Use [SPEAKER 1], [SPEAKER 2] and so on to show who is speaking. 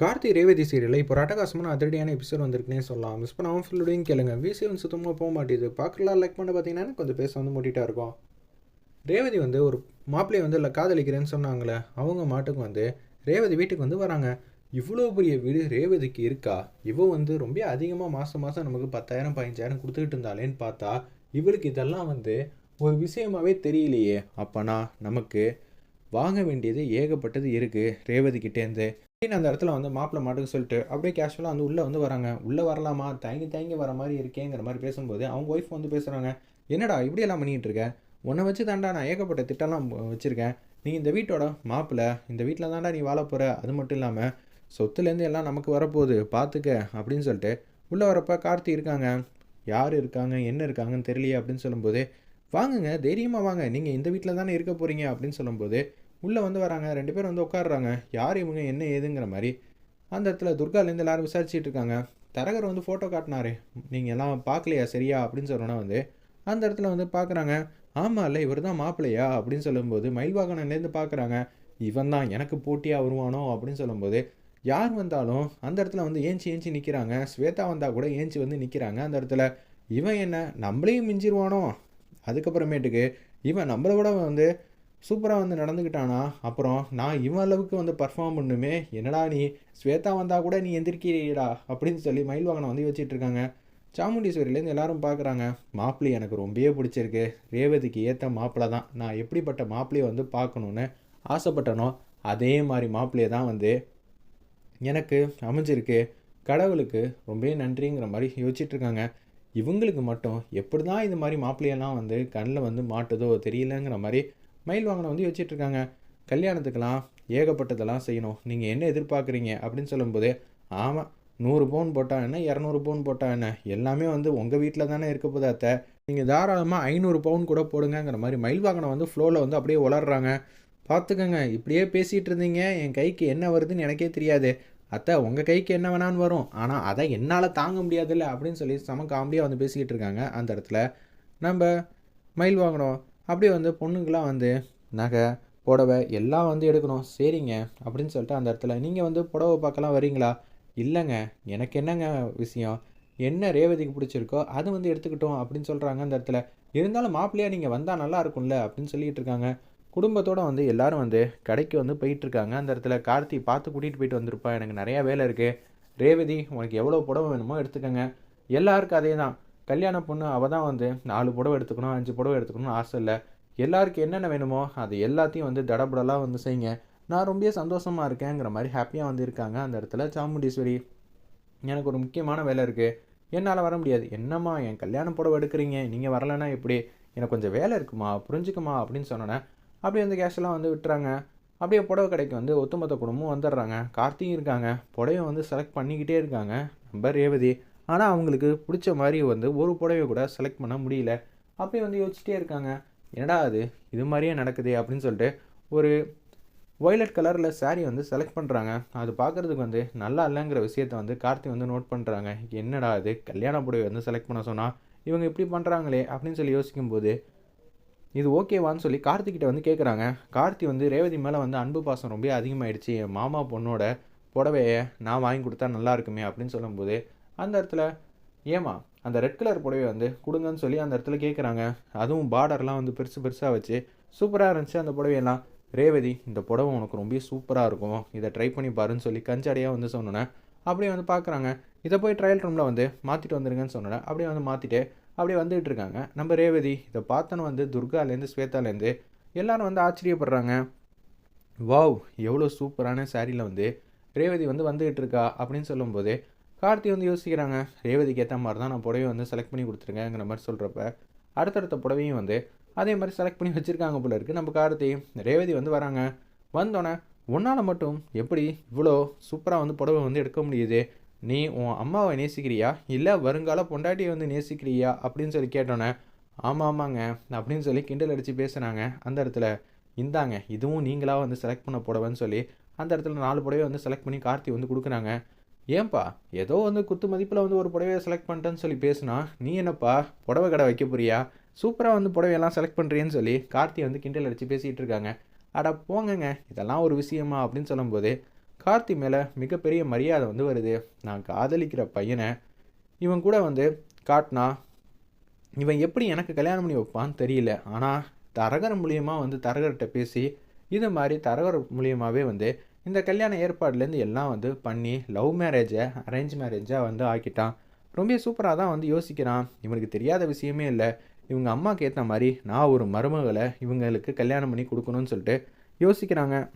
[SPEAKER 1] Karthi Revathi serial இப்போ ரட்டகாசமான அதிரடியான episode வந்திருக்குனே சொல்லலாம். மிஸ் பண்ணாமல் ஃபுல்லோடையும் கேளுங்க. விசி வந்து சுத்தமாக போக மாட்டேது. பார்க்கலாம் லைக் பண்ண பார்த்தீங்கன்னா கொஞ்சம் பேச வந்து மூட்டிகிட்டா இருக்கும். ரேவதி வந்து ஒரு மாப்பிள்ளையை வந்து இல்லை காதலிக்கிறேன்னு சொன்னாங்களே அவங்க மாட்டுக்கு வந்து ரேவதி வீட்டுக்கு வந்து வராங்க. இவ்வளோ பெரிய வீடு ரேவதிக்கு இருக்கா? இவ வந்து ரொம்ப அதிகமாக மாதம் மாதம் நமக்கு பத்தாயிரம் பதினஞ்சாயிரம் கொடுத்துக்கிட்டு இருந்தாலேன்னு பார்த்தா இவளுக்கு இதெல்லாம் வந்து ஒரு விஷயமாவே தெரியலையே. அப்போனா நமக்கு வாங்க வேண்டியது ஏகப்பட்டது இருக்குது ரேவதி கிட்டேருந்து அப்படின்னு அந்த இடத்துல வந்து மாப்பிள்ள மாட்டுக்கு சொல்லிட்டு அப்படியே கேஷுவலாக வந்து உள்ளே வந்து வராங்க. உள்ளே வரலாமா? தயங்கி தயங்கி வர மாதிரி இருக்கேங்கிற மாதிரி பேசும்போது அவங்க ஒய்ஃப் வந்து பேசுகிறாங்க என்னடா இப்படியெல்லாம் பண்ணிகிட்டு இருக்க? உன்னை வச்சு தாண்டா நான் ஏகப்பட்ட திட்டம்லாம் வச்சுருக்கேன். நீ இந்த வீட்டோட மாப்பிள்ள இந்த வீட்டில் தாண்டா நீ வாழ போகிற அது மட்டும் இல்லாமல் சொத்துலேருந்து எல்லாம் நமக்கு வரப்போகுது. பார்த்துக்க அப்படின்னு சொல்லிட்டு உள்ளே வரப்போ கார்த்தி இருக்காங்க. யார் இருக்காங்க? என்ன இருக்காங்கன்னு தெரியலையே அப்படின்னு சொல்லும்போது வாங்குங்க தைரியமாக வாங்க. நீங்கள் இந்த வீட்டில் தானே இருக்க போகிறீங்க அப்படின்னு சொல்லும்போது உள்ளே வந்து வராங்க ரெண்டு பேரும் வந்து உட்காடுறாங்க யார் இவங்க என்ன ஏதுங்கிற மாதிரி. அந்த இடத்துல துர்காலேருந்து எல்லாரும் விசாரிச்சுட்டு இருக்காங்க. தரகர் வந்து ஃபோட்டோ காட்டினாரு. நீங்கள் எல்லாம் பார்க்கலையா சரியா? அப்படின்னு சொன்னோன்னா வந்து அந்த இடத்துல வந்து பார்க்குறாங்க. ஆமாம் இல்லை இவர் தான் மாப்பிள்ளையா? அப்படின்னு சொல்லும்போது மயில்வாகனன்லேருந்து பார்க்குறாங்க. இவன் தான் எனக்கு போட்டியாக வருவானோ? அப்படின்னு சொல்லும்போது யார் வந்தாலும் அந்த இடத்துல வந்து ஏஞ்சி ஏஞ்சி நிற்கிறாங்க ஸ்வேதா வந்தால் கூட ஏஞ்சி வந்து நிற்கிறாங்க அந்த இடத்துல. இவன் என்ன? நம்மளையும் மிஞ்சிருவானோ? அதுக்கப்புறமேட்டுக்கு இவன் நம்மளை விட வந்து சூப்பராக வந்து நடந்துக்கிட்டானா? அப்புறம் நான் இவன் அளவுக்கு வந்து பர்ஃபார்ம் பண்ணுமே என்னடா நீ? ஸ்வேதா வந்தால் கூட நீ எந்திரிக்கிறீடா? அப்படின்னு சொல்லி மயில் வாகனம் வந்து வச்சுட்டு இருக்காங்க. சாமுண்டீஸ்வரிலேருந்து எல்லாரும் பார்க்குறாங்க மாப்பிள்ளை எனக்கு ரொம்பவே பிடிச்சிருக்கு. ரேவதிக்கு ஏற்ற மாப்பிள்ளை தான். நான் எப்படிப்பட்ட மாப்பிள்ளையை வந்து பார்க்கணுன்னு ஆசைப்பட்டனோ அதே மாதிரி மாப்பிள்ளையை தான் வந்து எனக்கு அமைஞ்சிருக்கு. கடவுளுக்கு ரொம்பவே நன்றிங்கிற மாதிரி யோசிச்சிட்டிருக்காங்க இவங்களுக்கு மட்டும் எப்படி தான் இது மாதிரி மாப்பிள்ளையெல்லாம் வந்து கண்ணில் வந்து மாட்டுதோ தெரியலங்கிற மாதிரி மயில் வாங்கின வந்து வச்சிட்ருக்காங்க கல்யாணத்துக்கெல்லாம் ஏகப்பட்டதெல்லாம் செய்யணும். நீங்கள் என்ன எதிர்பார்க்குறீங்க? அப்படின்னு சொல்லும்போது ஆமாம் நூறு பவுன் போட்டால் என்ன? இரநூறு பவுன் போட்டால் என்ன? எல்லாமே வந்து உங்கள் வீட்டில் தானே இருக்க போதா அத்தை. நீங்கள் தாராளமாக ஐநூறு பவுன் கூட போடுங்கங்கிற மாதிரி மயில் வாகனம் வந்து ஃப்ளோவில் வந்து அப்படியே வளர்றாங்க பார்த்துக்கங்க இப்படியே பேசிகிட்டு இருந்தீங்க என் கைக்கு என்ன வருதுன்னு எனக்கே தெரியாது. அத்தை உங்கள் கைக்கு என்ன வேணான்னு வரும். ஆனால் அதை என்னால் தாங்க முடியாதுல்ல அப்படின்னு சொல்லி செம காமெடியாக வந்து பேசிக்கிட்டு இருக்காங்க அந்த இடத்துல. நம்ம மயில் வாங்கணும் அப்படியே வந்து பொண்ணுங்களாம் வந்து நகை புடவை எல்லாம் வந்து எடுக்கணும். சரிங்க அப்படின்னு சொல்லிட்டு அந்த இடத்துல நீங்கள் வந்து புடவை பார்க்கலாம் வரீங்களா? இல்லைங்க எனக்கு என்னங்க விஷயம்? என்ன ரேவதிக்கு பிடிச்சிருக்கோ அது வந்து எடுத்துக்கிட்டோம் அப்படின்னு சொல்கிறாங்க அந்த இடத்துல. இருந்தாலும் மாப்பிள்ளையாக நீங்கள் வந்தால் நல்லா இருக்கும்ல அப்படின்னு சொல்லிட்டு இருக்காங்க. குடும்பத்தோடு வந்து எல்லாரும் வந்து கடைக்கு வந்து போயிட்டுருக்காங்க அந்த இடத்துல கார்த்தி பார்த்து கூட்டிகிட்டு போயிட்டு வந்திருப்பா. எனக்கு நிறையா வேலை இருக்குது ரேவதி உனக்கு எவ்வளோ புடவை வேணுமோ எடுத்துக்கோங்க. எல்லாருக்கும் அதே தான். கல்யாண பொண்ணு அவள் தான் வந்து நாலு புடவை எடுத்துக்கணும் அஞ்சு புடவை எடுத்துக்கணும்னு ஆசை இல்லை. எல்லாருக்கும் என்னென்ன வேணுமோ அது எல்லாத்தையும் வந்து தடபுடலாக வந்து செய்யுங்க. நான் ரொம்ப சந்தோஷமாக இருக்கேங்கிற மாதிரி ஹாப்பியாக வந்து இருக்காங்க அந்த இடத்துல சாமுண்டீஸ்வரி. எனக்கு ஒரு முக்கியமான வேலை இருக்குது என்னால் வர முடியாது. என்னம்மா என் கல்யாண புடவை எடுக்கிறீங்க? நீங்கள் வரலைன்னா எப்படி? எனக்கு கொஞ்சம் வேலை இருக்குமா? புரிஞ்சுக்குமா? அப்படின்னு சொன்னோன்னே அப்படியே வந்து கேஷெல்லாம் வந்து விட்டுறாங்க. அப்படியே புடவை கடைக்கு வந்து ஒத்துமொத்த குடும்பமும் வந்துடுறாங்க. கார்த்தியும் இருக்காங்க. புடவை வந்து செலக்ட் பண்ணிக்கிட்டே இருக்காங்க. நம்ம ரேவதி. ஆனால் அவங்களுக்கு பிடிச்ச மாதிரி வந்து ஒரு புடவை கூட செலக்ட் பண்ண முடியல. அப்போயே வந்து யோசிச்சிட்டே இருக்காங்க. என்னடா அது? இது மாதிரியே நடக்குது அப்படின்னு சொல்லிட்டு ஒரு ஒய்லட் கலரில் சாரீ வந்து செலக்ட் பண்ணுறாங்க அது பார்க்குறதுக்கு வந்து நல்லா இல்லைங்கிற விஷயத்த வந்து கார்த்தி வந்து நோட் பண்ணுறாங்க என்னடா இது? கல்யாண புடவை வந்து செலக்ட் பண்ண சொன்னால் இவங்க இப்படி பண்ணுறாங்களே அப்படின்னு சொல்லி யோசிக்கும்போது இது ஓகேவான்னு சொல்லி கார்த்திகிட்ட வந்து கேட்குறாங்க கார்த்தி வந்து ரேவதி மேலே வந்து அன்பு பாசம் ரொம்ப அதிகமாகிடுச்சு என் மாமா பொண்ணோட புடவையை நான் வாங்கி கொடுத்தா நல்லா இருக்குமே அப்படின்னு சொல்லும்போது அந்த இடத்துல ஏமா அந்த ரெட் கலர் புடவை வந்து கொடுங்கன்னு சொல்லி அந்த இடத்துல கேட்குறாங்க அதுவும் பார்டர்லாம் வந்து பெருசு பெருசாக வச்சு சூப்பராக இருந்துச்சு அந்த புடவையெல்லாம். ரேவதி இந்த புடவை உனக்கு ரொம்ப சூப்பராக இருக்கும். இதை ட்ரை பண்ணி பாருன்னு சொல்லி கஞ்சடையாக வந்து சொன்னேன் அப்படியே வந்து பார்க்குறாங்க இதை போய் ட்ரையல் ரூமில் வந்து மாற்றிட்டு வந்துருங்கன்னு சொன்னேன் அப்படியே வந்து மாற்றிட்டு அப்படியே வந்துகிட்டு இருக்காங்க. நம்ம ரேவதி இதை பார்த்தோன்னு வந்து துர்காலேருந்து ஸ்வேதாலேருந்து எல்லாரும் வந்து ஆச்சரியப்படுறாங்க. வாவ் எவ்வளோ சூப்பரான சாரியில் வந்து ரேவதி வந்து வந்துகிட்டு இருக்கா? அப்படின்னு சொல்லும்போது கார்த்தி வந்து யோசிக்கிறாங்க ரேவதிக்கு ஏற்ற மாதிரி தான் நான் புடவை வந்து செலக்ட் பண்ணி கொடுத்துருக்கேங்கிற மாதிரி சொல்கிறப்ப அடுத்தடுத்த புடவையும் வந்து அதே மாதிரி செலக்ட் பண்ணி வச்சுருக்காங்க போல இருக்குது நம்ம கார்த்தி ரேவதி வந்து வராங்க. வந்தோடனே உன்னால் மட்டும் எப்படி இவ்வளோ சூப்பராக வந்து புடவை வந்து எடுக்க முடியுது? நீ உன் அம்மாவை நேசிக்கிறியா? இல்லை வருங்கால பொண்டாட்டியை வந்து நேசிக்கிறியா? அப்படின்னு சொல்லி கேட்டோன்னே ஆமாம் ஆமாங்க அப்படின்னு சொல்லி கிண்டல் அடித்து பேசுனாங்க. அந்த இடத்துல இந்தாங்க இதுவும் நீங்களாக வந்து செலக்ட் பண்ண புடவைன்னு சொல்லி அந்த இடத்துல நாலு புடவை வந்து செலக்ட் பண்ணி கார்த்தி வந்து கொடுக்குறாங்க. ஏன்பா ஏதோ வந்து குத்து மதிப்பில் வந்து ஒரு புடவையை செலக்ட் பண்ணிட்டேன்னு சொல்லி பேசுனா நீ என்னப்பா புடவை கடை வைக்க போறியா? சூப்பராக வந்து புடவையெல்லாம் செலக்ட் பண்ணுறியன்னு சொல்லி கார்த்தி வந்து கிண்டல் அடித்து பேசிகிட்டு இருக்காங்க. அட போங்கங்க இதெல்லாம் ஒரு விஷயமா அப்படின்னு சொல்லும்போது கார்த்தி மேலே மிகப்பெரிய மரியாதை வந்து வருது. நான் காதலிக்கிற பையனை இவன் கூட வந்து காட்டினா இவன் எப்படி எனக்கு கல்யாணம் பண்ணி வைப்பான்னு தெரியல. ஆனால் தரகர் மூலியமாக வந்து தரகர்கிட்ட பேசி இது மாதிரி தரகர் மூலியமாகவே வந்து இந்த கல்யாண ஏற்பாடுலேருந்து எல்லாம் வந்து பண்ணி லவ் மேரேஜை அரேஞ்ச் மேரேஜாக வந்து ஆக்கிட்டான். ரொம்ப சூப்பராக தான் வந்து யோசிக்கிறான். இவனுக்கு தெரியாத விஷயமே இல்லை. இவங்க அம்மாவுக்கு ஏற்ற மாதிரி நான் ஒரு மருமகளை இவங்களுக்கு கல்யாணம் பண்ணி கொடுக்கணும்னு சொல்லிட்டு யோசிக்கிறாங்க.